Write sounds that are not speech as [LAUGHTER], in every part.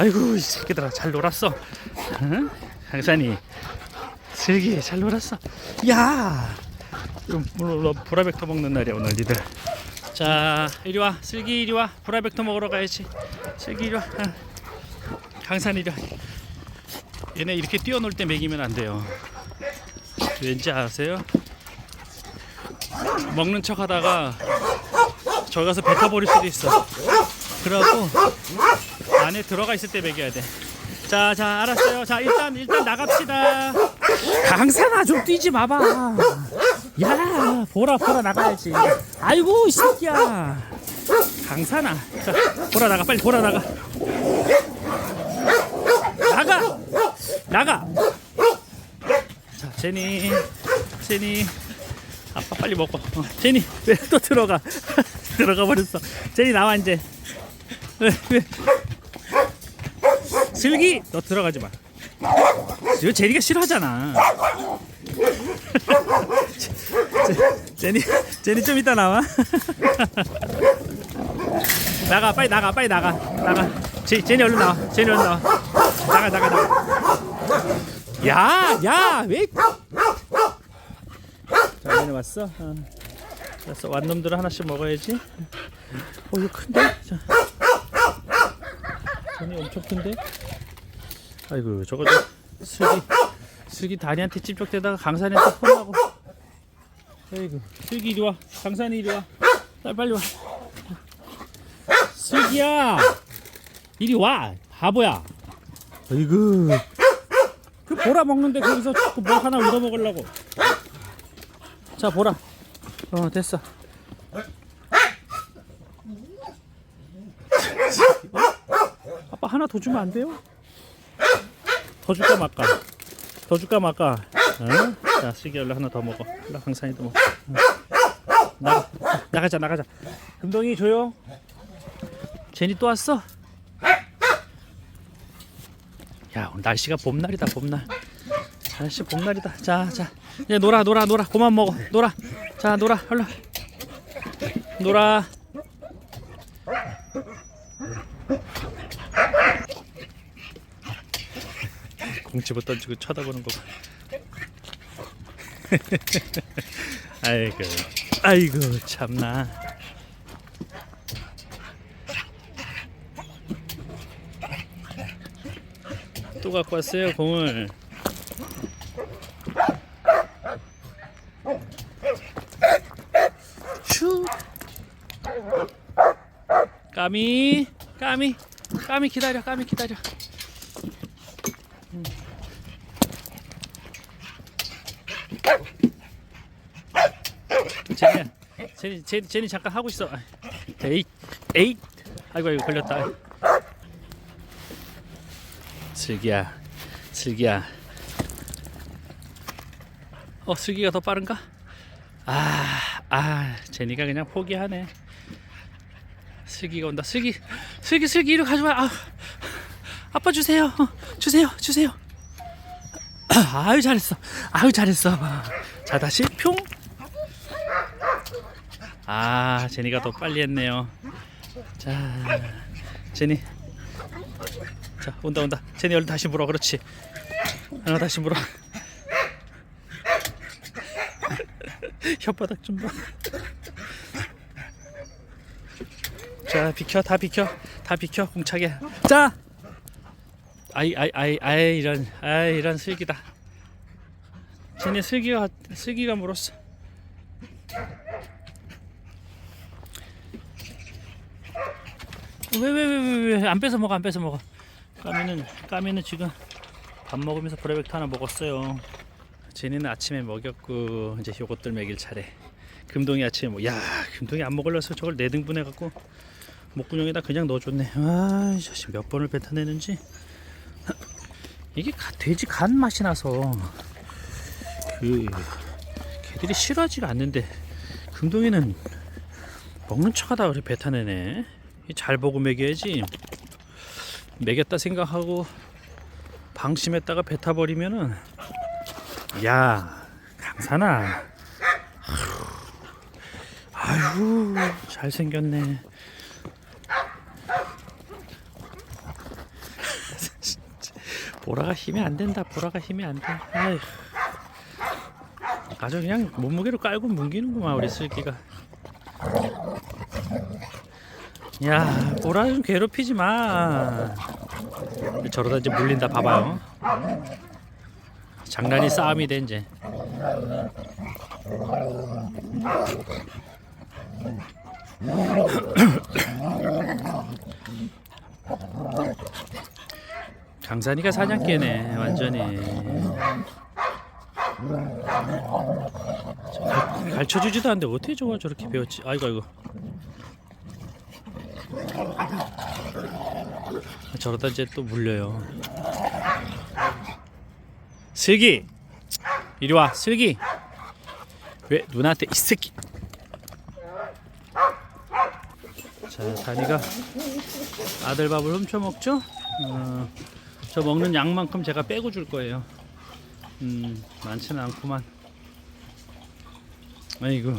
아이고 이 새끼들아 잘 놀았어. 응? 강산이 슬기 잘 놀았어. 야, 브라벡터 먹는 날이야 오늘 니들. 자 이리 와 슬기 이리 와 브라벡터 먹으러 가야지. 슬기 이리 와. 응. 강산 이리 와. 얘네 이렇게 뛰어놀 때 먹이면 안 돼요. 왠지 아세요? 먹는 척 하다가 저기 가서 뱉어버릴 수도 있어. 그래갖고 안에 들어가 있을 때 먹여야 돼. 자, 자, 알았어요. 자, 일단 일단 나갑시다. 강산아 좀 뛰지 마봐. 야, 보라 보라 나가야지. 아이고 이 새끼야. 강산아, 자, 보라 나가 빨리 보라 나가. 나가, 나가. 자, 제니, 제니. 아빠 빨리 먹어. 어, 제니 왜 또 들어가? [LAUGHS] 들어가 버렸어. 제니 나와 이제. 왜 [LAUGHS] 왜? 슬기 너 들어가지 마. 이거 제니가 싫어하잖아. 제- [LAUGHS] 제니 제니 좀 이따 나와. [LAUGHS] 나가 빨리 나가 빨리 나가 나가. 제, 제니 얼른 나와. 제니 얼른 나와. 나가 나가 나가. 야야 왜? 자, 얘네 왔어. 어. 알았어. 완 놈들은 하나씩 먹어야지. 어, 이거 큰데? 자. 전이 엄청 큰데? 아이고, 저거 저 슬기, 슬기 다리한테 찝쩍대다가 강산한테 혼나고. 아이고, 슬기 이리 와. 강산이 이리 와. 빨리 빨리 와. 슬기야, 이리 와. 바보야. 아이고. 그 보라 먹는데 거기서 자꾸 뭐 하나 얻어 먹으려고. 자 보라 어 됐어 아빠 하나 더 주면 안 돼요? 더 줄까 말까? 더 줄까 말까? 어? 자 슬기 얼른 하나 더 먹어. 얼른 강산이도 먹어. 응. 나가 나가자 나가자. 금동이 조용 제니 또 왔어? 야 오늘 날씨가 봄날이다 봄날. 날씨 봄날이다. 자 자. 이제 놀아 놀아 놀아. 그만 먹어. 놀아. 자 놀아. 얼른. 놀아 공치부 던지고 쳐다보는 거. 봐. [LAUGHS] 아이고 아이고 참나. 또 갖고 왔어요 공을. 슈. 까미 까미 까미 기다려 까미 기다려 음. 제니 제니 제니 잠깐 하고 있어 에이 에이 아이고 아이고 걸렸다 슬기야 슬기야 어 슬기가 더 빠른가 아, 아, 제니가 그냥 포기하네. 슬기가 온다. 슬기, 슬기, 슬기 이리 가져와. 아, 아빠 주세요. 어, 주세요, 주세요. [CLEARS THROAT] 아유 잘했어. 아유 잘했어. 자 다시 평. 아, 제니가 더 빨리 했네요. 자, 제니. 자 온다 온다. 제니 얼른 다시 물어. 그렇지. 어, 다시 물어. [LAUGHS] 혓바닥 좀 봐. 자 비켜 다 비켜 다 비켜 공차게. 자. 아이 아이 아이 아이 이런 아이 이런 슬기다. 쟤네 슬기가 슬기가 물었어. 왜 왜 왜 왜 왜 안 뺏어 먹어 안 뺏어 먹어. 까미는 까미는 지금 밥 먹으면서 브레백트 하나 먹었어요. 제니는 아침에 먹였고 이제 요것들 먹일 차례. 금동이 아침에 뭐, 야 금동이 안 먹으려서 저걸 네 등분 해 갖고 목구멍에다 그냥 넣어줬네. 아, 이 자식 몇 번을 뱉어내는지 이게 가- 돼지 간 맛이 나서 그 개들이 싫어하지가 않는데 금동이는 먹는 척하다 그래 뱉어내네. 이잘 보고 먹여야지. 먹였다 생각하고 방심했다가 뱉어버리면은 야 강산아 아유 잘생겼네 [LAUGHS] 보라가 힘이 안 된다. 보라가 힘이 안 돼. 아휴. 아주 그냥 몸무게로 깔고 뭉기는구만 우리 슬기가. 야, 보라 좀 괴롭히지 마. 저러다 이제 물린다. 봐봐요. 장난이 싸움이 돼 이제. [COUGHS] 강산이가 사냥개네 완전히 저 가- 가르쳐주지도 않는데 어떻게 저걸 저렇게 배웠지 아이고 아이고 저러다 이제 또 물려요 슬기 이리 와 슬기 왜 누나한테 이 새끼 자 다니가 아들 밥을 훔쳐 먹죠 어, 저 먹는 양만큼 제가 빼고 줄 거예요. 음, 많지는 않구만. 아이고,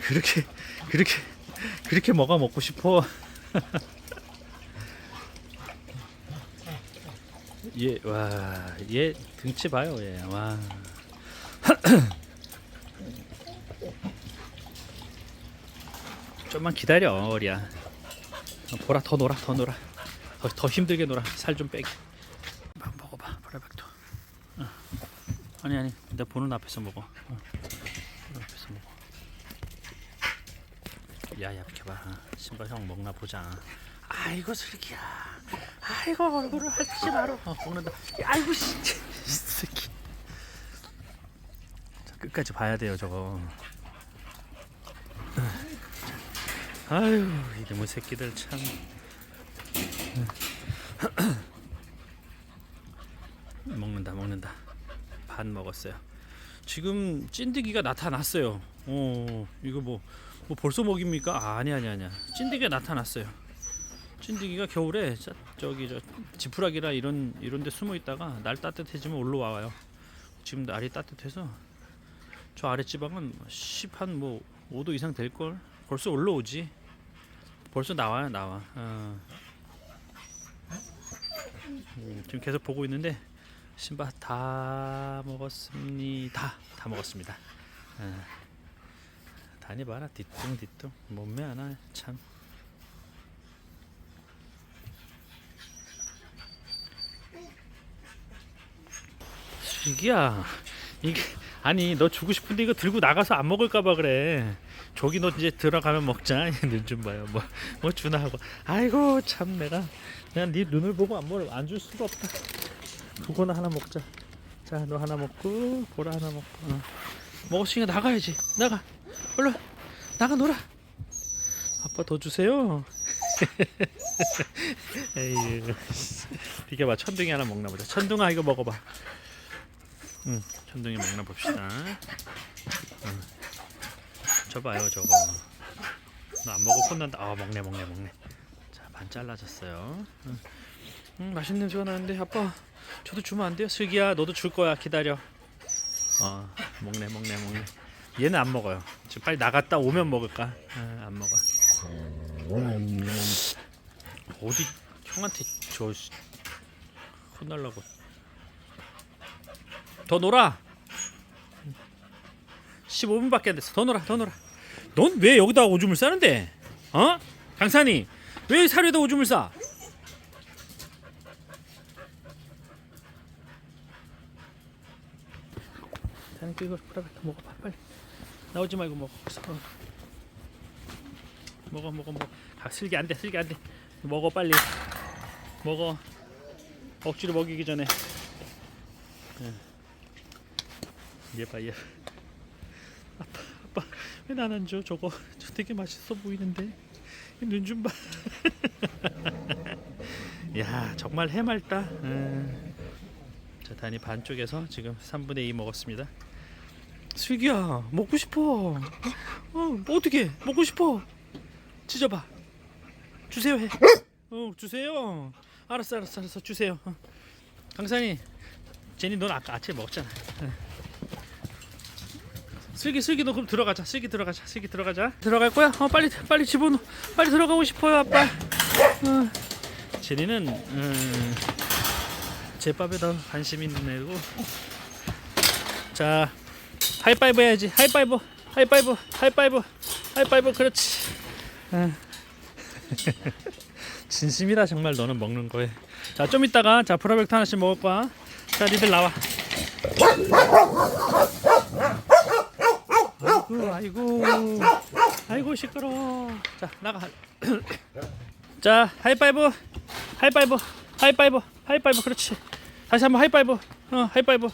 그렇게, 그렇게, 그렇게 뭐가 먹고 싶어. 얘, [LAUGHS] 와, 얘 등치 봐요, 얘, 와. [CLEARS THROAT] 좀만 기다려, 어리야. 보라, 더 놀아, 더 놀아. 더, 더 힘들게 놀아. 살 좀 빼게. 막 먹어봐, 브라백도. 어. 아니 아니, 내 보는 앞에서 먹어. 어. 보는 앞에서 먹어. 야야 비켜봐. 어. 신발 형 먹나 보자. 아이고 슬기야. 아이고 얼굴을 핥지 마라. 어, 먹는다. 아이고 씨, 이 새끼. 자, 끝까지 봐야 돼요 저거. 아유 이놈의 새끼들 참. 먹는다 먹는다 반 먹었어요 지금 찐득이가 나타났어요 어 이거 뭐, 뭐 벌써 먹입니까? 아, 아니 아니 아니야. 찐득이가 나타났어요. 찐득이가 겨울에 자, 저기 저 지푸라기라 이런 이런 데 숨어 있다가 날 따뜻해지면 올라와요. 지금 날이 따뜻해서 저 아래 지방은 10한 뭐 5도 이상 될 걸? 벌써 올라오지. 벌써 나와요 나와. 어. 음, 지금 계속 보고 있는데 신바 다 먹었습니다. 다 먹었습니다. 아, 다니 봐라 뒤뚱뒤뚱 몸매 하나 참. 슬기야 이게 아니 너 주고 싶은데 이거 들고 나가서 안 먹을까봐 그래. 저기 너 이제 들어가면 먹자. [LAUGHS] 눈 좀 봐요. 뭐 뭐 주나 하고. 아이고 참 내가 내가 네 눈을 보고 안 안줄 수가 없다. 그거나 하나 먹자. 자, 너 하나 먹고 보라 하나 먹고. 어. 먹었으니까 나가야지. 나가. 얼른 나가 놀아. 아빠 더 주세요. [LAUGHS] 에이, 비켜봐. 천둥이 하나 먹나 보자. 천둥아 이거 먹어봐. 응, 천둥이 먹나 봅시다. 응. 저봐요 저거. 너안 먹어 혼난다. 아 먹네 먹네 먹네. 자, 반 잘라졌어요. 응. 음, 맛있는 냄새가 나는데 아빠 저도 주면 안 돼요? 슬기야 너도 줄 거야 기다려 어 먹네 먹네 먹네 얘는 안 먹어요. 지금 빨리 나갔다 오면 먹을까? 아, 안 먹어 어디 형한테 저 씨, 혼날라고. 더 놀아. 15분밖에 안 됐어. 더 놀아 더 놀아. 넌 왜 여기다 오줌을 싸는데? 어? 강산이 왜 사료에다 오줌을 싸? 자네 이거 프라베타 먹어봐 빨리 나오지 말고 먹어 어. 먹어 먹어 먹어 아, 슬기 안돼 슬기 안돼 먹어 빨리 먹어 억지로 먹이기 전에 응. 얘봐 얘 아빠 아빠 왜 나는 줘 저거 저 되게 맛있어 보이는데 눈 좀 봐. [LAUGHS] 야 정말 해맑다. 음. 자 단이 반쪽에서 지금 3분의 2 먹었습니다. 슬기야 먹고 싶어. 어뭐 어떻게 먹고 싶어? 찢어봐. 주세요 해. 어 주세요. 알았어 알았어 알았어 주세요. 어. 강산이 제니 넌 아까 아침에 먹었잖아. 어. 슬기 슬기 너 그럼 들어가자. 슬기 들어가자. 슬기 들어가자. 들어갈 거야? 어 빨리 빨리 집어넣어. 빨리 들어가고 싶어요 아빠. 어. 제니는 음, 제밥에 더 관심 있는 애고. 자, 하이파이브 해야지. 하이파이브, 하이파이브, 하이파이브, 하이파이브. 그렇지. 아. [LAUGHS] 진심이다 정말 너는 먹는 거에. 자, 좀 이따가 자 프로젝트 하나씩 먹을 거야. 자, 니들 나와. 아이고, 아이고, 아이고 시끄러. 자, 나가. [CLEARS THROAT] 자, 하이파이브, 하이파이브, 하이파이브, 하이파이브. 그렇지. 다시 한번 하이파이브. 어, 하이파이브.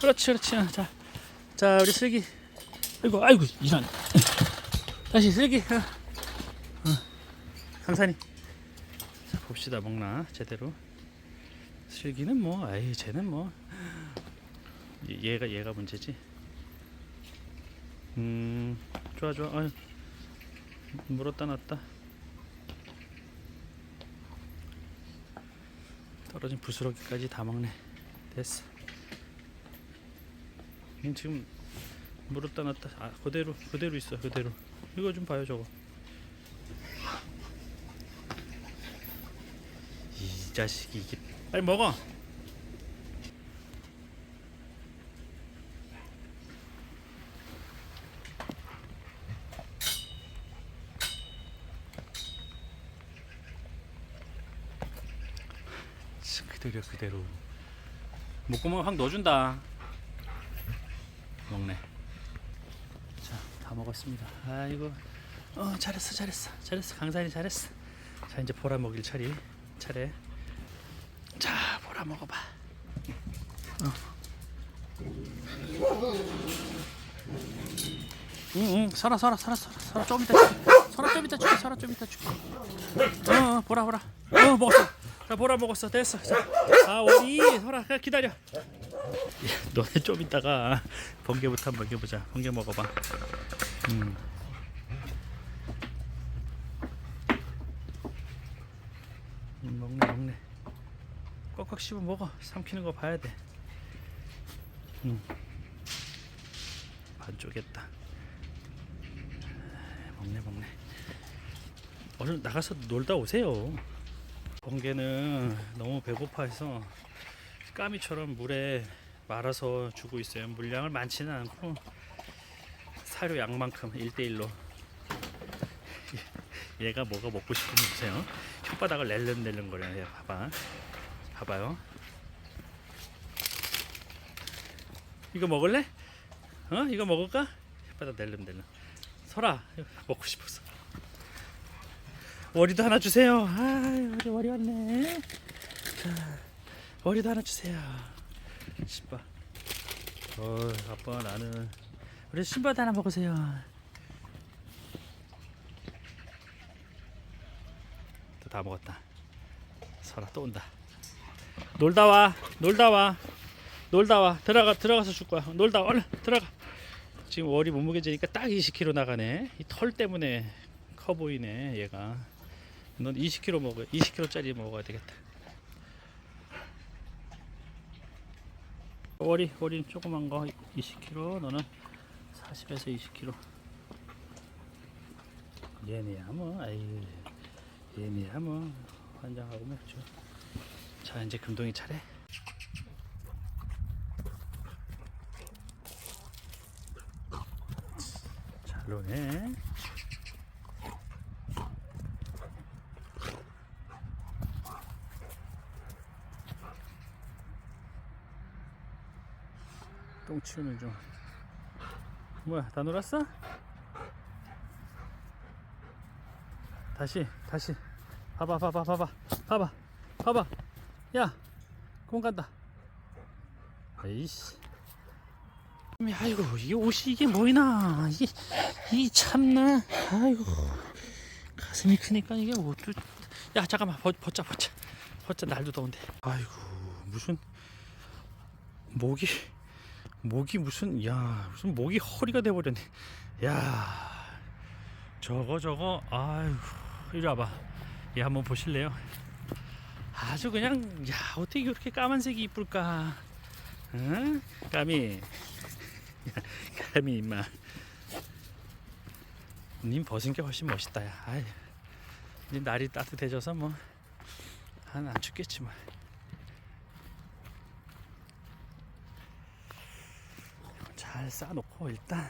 그렇지, 그렇지. 어, 자, 자, 우리 슬기. 아이고, 아이고, 이런. 다시 슬기. 어. 어. 강산이. 자, 봅시다 먹나 제대로. 슬기는 뭐, 아이, 쟤는 뭐. 얘- 얘가 얘가 문제지. 음, 좋아 좋아. 아유, 물었다 놨다. 떨어진 부스러기까지 다 먹네. 됐어. 얘 지금 물었다 놨다. 아, 그대로 그대로 있어. 그대로. 이거 좀 봐요, 저거. 이 자식이 이게 빨리 먹어. 치, 그대로 그대로. 목구멍 확 넣어준다. 먹네. 자, 다 먹었습니다. 아이고, 어 잘했어, 잘했어, 잘했어. 강산이 잘했어. 자, 이제 보라 먹일 차례. 차례. 자, 보라 먹어봐. 어. 응, 응, 설아, 설아, 설아, 설아, 설아, 좀 이따 줄게. 설아 좀 이따 줄게. 설아 좀 이따 줄게. 어, 어, 보라, 보라. 어, 먹었어. 자, 보라 먹었어. 됐어. 자, 아, 어디? 설아, 기다려. 야, [LAUGHS] 너네 좀 이따가 번개부터 한번 먹여보자. 번개 먹어봐. 음. 음, 먹네, 먹네. 꽉꽉 씹어 먹어. 삼키는 거 봐야 돼. 음. 반 쪼겠다. 먹네, 먹네. 얼른 나가서 놀다 오세요. 번개는 너무 배고파해서 까미처럼 물에 말아서 주고 있어요. 물량을 많지는 않고 사료 양만큼 1대1로 [LAUGHS] 얘가 뭐가 먹고 싶은지 보세요. 혓바닥을 낼름낼름 거려요. 얘 봐봐. 봐봐요. 이거 먹을래? 어? 이거 먹을까? 혓바닥 낼름낼름. 설아 먹고 싶어서. 월이도 하나 주세요. 아, 월이 왔네. 자, 월이도 하나 주세요. 신바. 어, 아빠 나는 우리 신바도 하나 먹으세요. 또다 먹었다. 설아 또 온다. 놀다 와, 놀다 와, 놀다 와. 들어가 들어가서 줄 거야. 놀다 와, 얼른 들어가. 지금 월이 몸무게 재니까 딱 20kg 나가네. 이 털 때문에 커 보이네 얘가. 넌 20kg 먹어. 20kg짜리 먹어야 되겠다. 월이 월이 조그만 거 20kg 너는 40에서 20kg 얘네야 뭐. 아유 얘네야 뭐. 환장하고 먹죠 자 이제 금동이 차례. 잘 노네 똥 치우는 중. 뭐야, 다 놀았어? 다시, 다시. 봐봐, 봐봐, 봐봐, 봐봐, 봐봐. 야, 공 간다. 에이씨. 아이고, 이 옷이 이게 뭐이나. 이, 이 참나. 아이고. 가슴이 크니까 이게 옷도. 야, 잠깐만, 벗, 벗자, 벗자. 벗자, 날도 더운데. 아이고, 무슨. 목이. 목이 무슨 야 무슨 목이 허리가 돼버렸네. 야 저거 저거 아유 이리 와봐. 얘 한번 보실래요? 아주 그냥 야 어떻게 그렇게 까만색이 이쁠까? 응? 까미. 야, [LAUGHS] 까미 임마. 님 벗은 게 훨씬 멋있다 야. 아이 님 날이 따뜻해져서 뭐 한 안 춥겠지 뭐 잘 쌓아놓고 일단